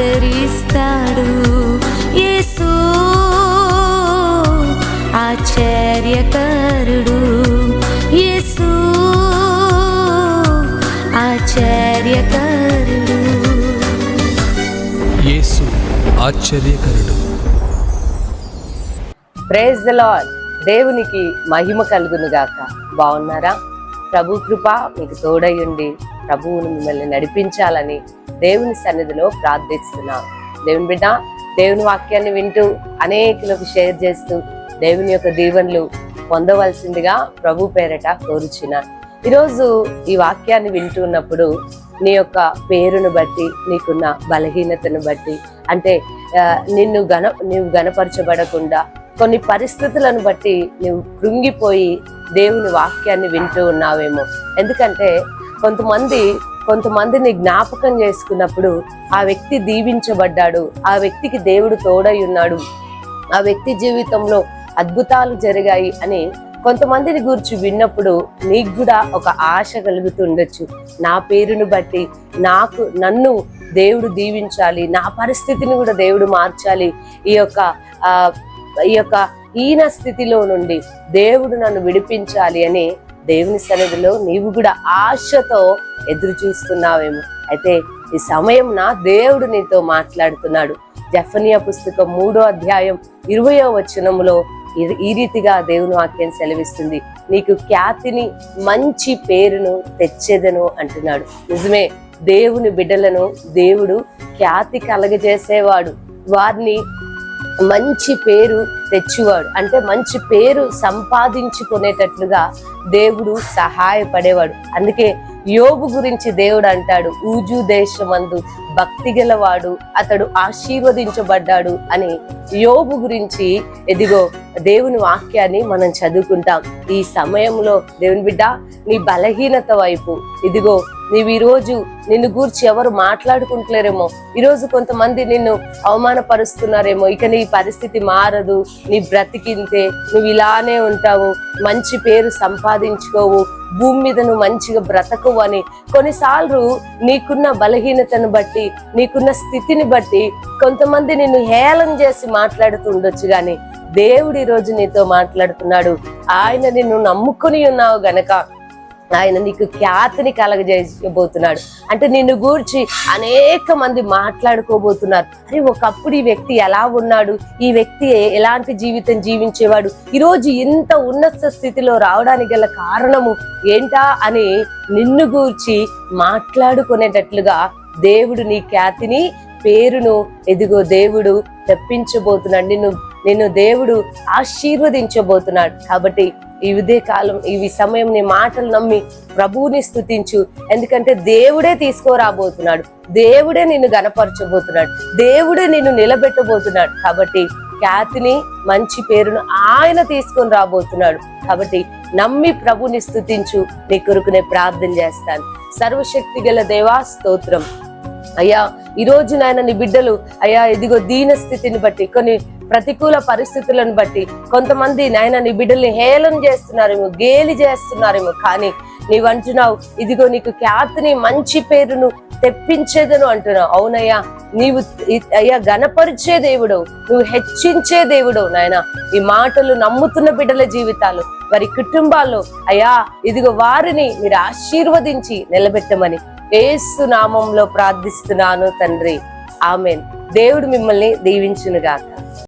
ఆదరిస్తాడు యేసు ఆశ్చర్యకరుడు. యేసు ఆశ్చర్యకరుడు. యేసు ఆశ్చర్యకరుడు. Praise the lord. దేవునికి మహిమ కలుగును గాక. బాగున్నారా? ప్రభు కృప మీకు తోడయుండి ప్రభువును మిమ్మల్ని నడిపించాలని దేవుని సన్నిధిలో ప్రార్థిస్తున్నాం. దేవుని బిడ్డ దేవుని వాక్యాన్ని వింటూ అనేకులకు షేర్ చేస్తూ దేవుని యొక్క దీవెనలు పొందవలసిందిగా ప్రభు పేరట కోరుచున్నాను ఈరోజు ఈ వాక్యాన్ని వింటున్నప్పుడు నీ యొక్క పేరును బట్టి నీకున్న బలహీనతను బట్టి అంటే నిన్ను గన నీవు గణపరచబడకుండా కొన్ని పరిస్థితులను బట్టి నువ్వు కృంగిపోయి దేవుని వాక్యాన్ని వింటూ ఉన్నావేమో. ఎందుకంటే కొంతమంది కొంతమందిని జ్ఞాపకం చేసుకున్నప్పుడు ఆ వ్యక్తి దీవించబడ్డాడు ఆ వ్యక్తికి దేవుడు తోడై ఉన్నాడు. ఆ వ్యక్తి జీవితంలో అద్భుతాలు జరిగాయి అని కొంతమందిని గురించి విన్నప్పుడు నీకు కూడా ఒక ఆశ కలుగుతుండొచ్చు. నా పేరును బట్టి నాకు నన్ను దేవుడు దీవించాలి నా పరిస్థితిని కూడా దేవుడు మార్చాలి ఈ యొక్క ఈ యొక్క హీన స్థితిలో నుండి దేవుడు నన్ను విడిపించాలి అని దేవుని సన్నిధిలో నీవు కూడా ఆశతో ఎదురు చూస్తున్నావేమో. అయితే ఈ సమయం నా దేవుడు నీతో మాట్లాడుతున్నాడు. జఫనియా పుస్తకం మూడో అధ్యాయం ఇరవయో వచనములో ఈ- ఈ రీతిగా దేవుని వాక్యం సెలవిస్తుంది. నీకు ఖ్యాతిని మంచి పేరును తెచ్చేదను అంటున్నాడు. నిజమే దేవుని బిడ్డలను దేవుడు ఖ్యాతి కలగజేసేవాడు. వారిని మంచి పేరు తెచ్చేవాడు. అంటే మంచి పేరు సంపాదించుకునేటట్లుగా దేవుడు సహాయపడేవాడు. అందుకే యోబు గురించి దేవుడు అంటాడు ఊజు దేశమందు భక్తి గలవాడు అతడు ఆశీర్వదించబడ్డాడు అని యోబు గురించి ఎదిగో దేవుని వాక్యాన్ని మనం చదువుకుంటాం. ఈ సమయంలో దేవుని బిడ్డ నీ బలహీనత వైపు ఇదిగో నీవు ఈరోజు నిన్ను గూర్చి ఎవరు మాట్లాడుకుంటలేరేమో. ఈరోజు కొంతమంది నిన్ను అవమానపరుస్తున్నారేమో. ఇక నీ పరిస్థితి మారదు నీ బ్రతికింతే నువ్వు ఇలానే ఉంటావు మంచి పేరు సంపాదించుకోవు భూమి మీద నువ్వు మంచిగా బ్రతకవు అని. కొన్నిసార్లు నీకున్న బలహీనతను బట్టి నీకున్న స్థితిని బట్టి కొంతమంది నిన్ను హేళన చేసి మాట్లాడుతూ ఉండొచ్చు కానీ దేవుడు ఈరోజు నీతో మాట్లాడుతున్నాడు. ఆయన నిన్ను నమ్ముకుని ఉన్నావు గనక ఆయన నీకు ఖ్యాతిని కలగజేయబోతున్నాడు. అంటే నిన్ను గూర్చి అనేక మంది మాట్లాడుకోబోతున్నారు. అరే ఒకప్పుడు ఈ వ్యక్తి ఎలా ఉన్నాడు? ఈ వ్యక్తి ఎలాంటి జీవితం జీవించేవాడు? ఈరోజు ఇంత ఉన్నత స్థితిలో రావడానికి గల కారణము ఏంటా అని నిన్ను గూర్చి మాట్లాడుకునేటట్లుగా దేవుడు నీ ఖ్యాతిని పేరును ఎదిగో దేవుడు తెప్పించబోతున్నాడు. నిన్ను నిన్ను దేవుడు ఆశీర్వదించబోతున్నాడు. కాబట్టి ఈ ఉదయ కాలం ఈ సమయం నీ మాటలు నమ్మి ప్రభువుని స్థుతించు ఎందుకంటే దేవుడే తీసుకురాబోతున్నాడు. దేవుడే నిన్ను గనపరచబోతున్నాడు దేవుడే నిన్ను నిలబెట్టబోతున్నాడు. కాబట్టి ఖ్యాతిని మంచి పేరును ఆయన తీసుకొని రాబోతున్నాడు. కాబట్టి నమ్మి ప్రభుని స్థుతించు నీ కొరుకునే ప్రార్థన చేస్తాను. సర్వశక్తి గల దేవా స్తోత్రం. అయ్యా ఈ రోజు నాయన నీ బిడ్డలు అయ్యా ఇదిగో దీన స్థితిని బట్టి కొన్ని ప్రతికూల పరిస్థితులను బట్టి కొంతమంది నాయన నీ బిడ్డల్ని హేళన చేస్తున్నారేమో గేలి చేస్తున్నారేమో కానీ నీవు అంటున్నావు ఇదిగో నీకు ఖ్యాతిని మంచి పేరును తెప్పించేదను అంటున్నావు. అవునయ్యా నీవు అయ్యా గణపరిచే దేవుడు నువ్వు హెచ్చించే దేవుడు నాయన. ఈ మాటలు నమ్ముతున్న బిడ్డల జీవితాలు వారి కుటుంబాల్లో అయ్యా ఇదిగో వారిని మీరు ఆశీర్వదించి నిలబెట్టమని ఏసు నామంలో ప్రార్థిస్తున్నాను తండ్రి. ఆమెన్. దేవుడు మిమ్మల్ని దీవించునుగాక.